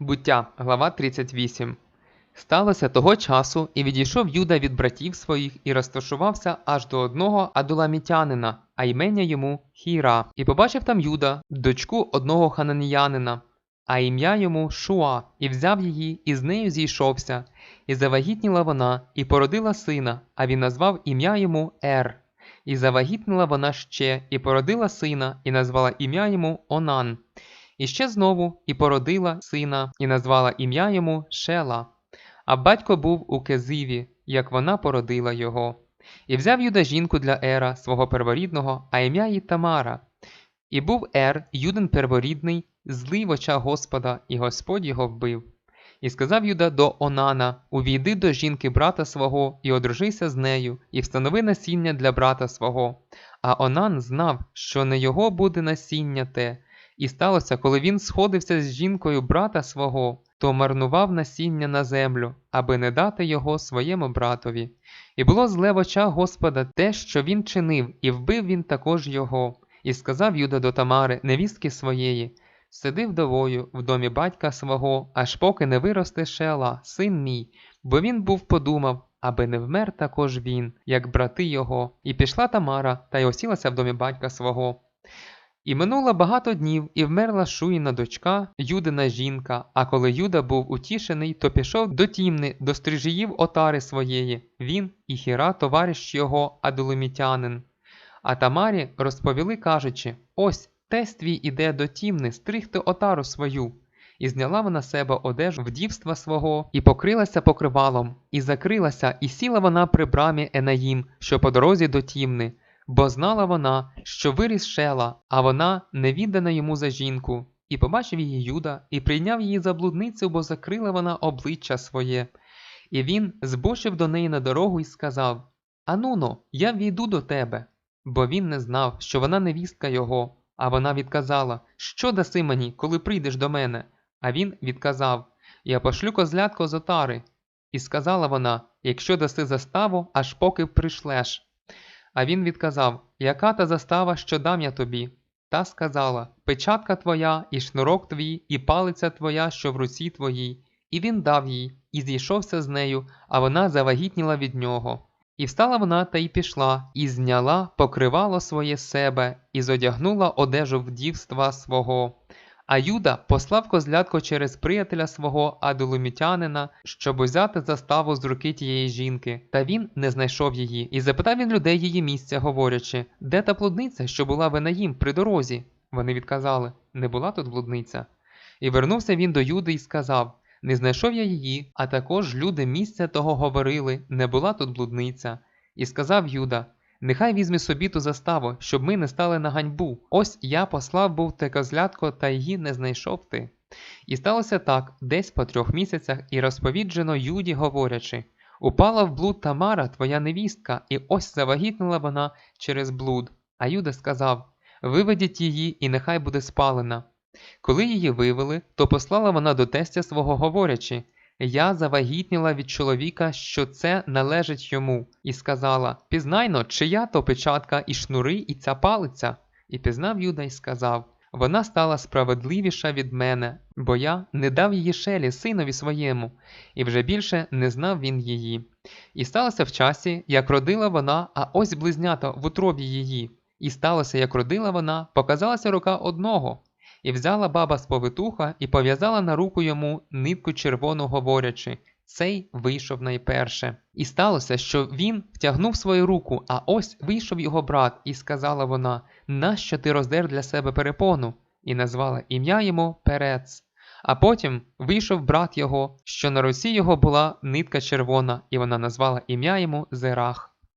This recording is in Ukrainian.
Буття, глава 38. Сталося того часу, і відійшов Юда від братів своїх, і розташувався аж до одного адуламітянина, а імення йому Хіра. І побачив там Юда, дочку одного хананіянина, а ім'я йому Шуа, і взяв її, і з нею зійшовся. І завагітніла вона, і породила сина, а він назвав ім'я йому Ер. І завагітніла вона ще, і породила сина, і назвала ім'я йому Онан. І ще знову і породила сина, і назвала ім'я йому Шела. А батько був у Кезиві, як вона породила його. І взяв Юда жінку для Ера, свого перворідного, а ім'я її Тамара. І був Ер, Юдин перворідний, злий в очах Господа, і Господь його вбив. І сказав Юда до Онана: Увійди до жінки брата свого, і одружися з нею, і встанови насіння для брата свого. А Онан знав, що не його буде насіння те. І сталося, коли він сходився з жінкою брата свого, то марнував насіння на землю, аби не дати його своєму братові. І було зле в очах Господа те, що він чинив, і вбив він також його. І сказав Юда до Тамари, невістки своєї: Сиди вдовою в домі батька свого, аж поки не виросте Шела, син мій, бо він був подумав, аби не вмер також він, як брати його. І пішла Тамара та й осілася в домі батька свого. І минуло багато днів, і вмерла Шуїна дочка, Юдина жінка. А коли Юда був утішений, то пішов до тімни, до стрижіїв отари своєї, він і Хіра, товариш його, адулемітянин. А Тамарі розповіли, кажучи: Ось тесть твій іде до тімни, стригти отару свою. І зняла вона себе одежу вдівства свого, і покрилася покривалом, і закрилася, і сіла вона при брамі Енаїм, що по дорозі до тімни. Бо знала вона, що виріс Шела, а вона не віддана йому за жінку. І побачив її Юда, і прийняв її за блудницю, бо закрила вона обличчя своє. І він збочив до неї на дорогу і сказав: Ануно, я війду до тебе. Бо він не знав, що вона невістка його. А вона відказала: Що даси мені, коли прийдеш до мене? А він відказав: Я пошлю козлятко з отари. І сказала вона: Якщо даси заставу, аж поки прийшлеш. А він відказав: Яка та застава, що дам я тобі? Та сказала: Печатка твоя, і шнурок твій, і палиця твоя, що в руці твоїй. І він дав їй, і зійшовся з нею, а вона завагітніла від нього. І встала вона та й пішла, і зняла покривало своє себе, і зодягнула одежу вдівства свого. А Юда послав козлятко через приятеля свого адулумітянина, щоб узяти заставу з руки тієї жінки, та він не знайшов її, і запитав він людей її місця, говорячи, де та блудниця, що була винаїм при дорозі? Вони відказали не була тут блудниця. І вернувся він до Юди і сказав: Не знайшов я її, а також люди місця того говорили, не була тут блудниця. І сказав Юда: Нехай візьме собі ту заставу, щоб ми не стали на ганьбу. Ось я послав був те козлятко, та її не знайшов ти. І сталося так, десь по трьох місяцях, і розповіджено Юді, говорячи: Упала в блуд Тамара, твоя невістка, і ось завагітніла вона через блуд. А Юда сказав: Виведіть її, і нехай буде спалена. Коли її вивели, то послала вона до тестя свого, говорячи: Я завагітніла від чоловіка, що це належить йому, і сказала: Пізнайно, чия то печатка, і шнури, і ця палиця. І пізнав Юда і сказав: Вона стала справедливіша від мене, бо я не дав її шелі синові своєму, і вже більше не знав він її. І сталося в часі, як родила вона, а ось близнята в утробі її. І сталося, як родила вона, показалася рука одного. І взяла баба з повитуха і пов'язала на руку йому нитку червону, говорячи цей вийшов найперше. І сталося, що він втягнув свою руку, а ось вийшов його брат, і сказала вона: Нащо ти роздер для себе перепону? І назвала ім'я йому Перец. А потім вийшов брат його, що на руці його була нитка червона, і вона назвала ім'я йому Зерах.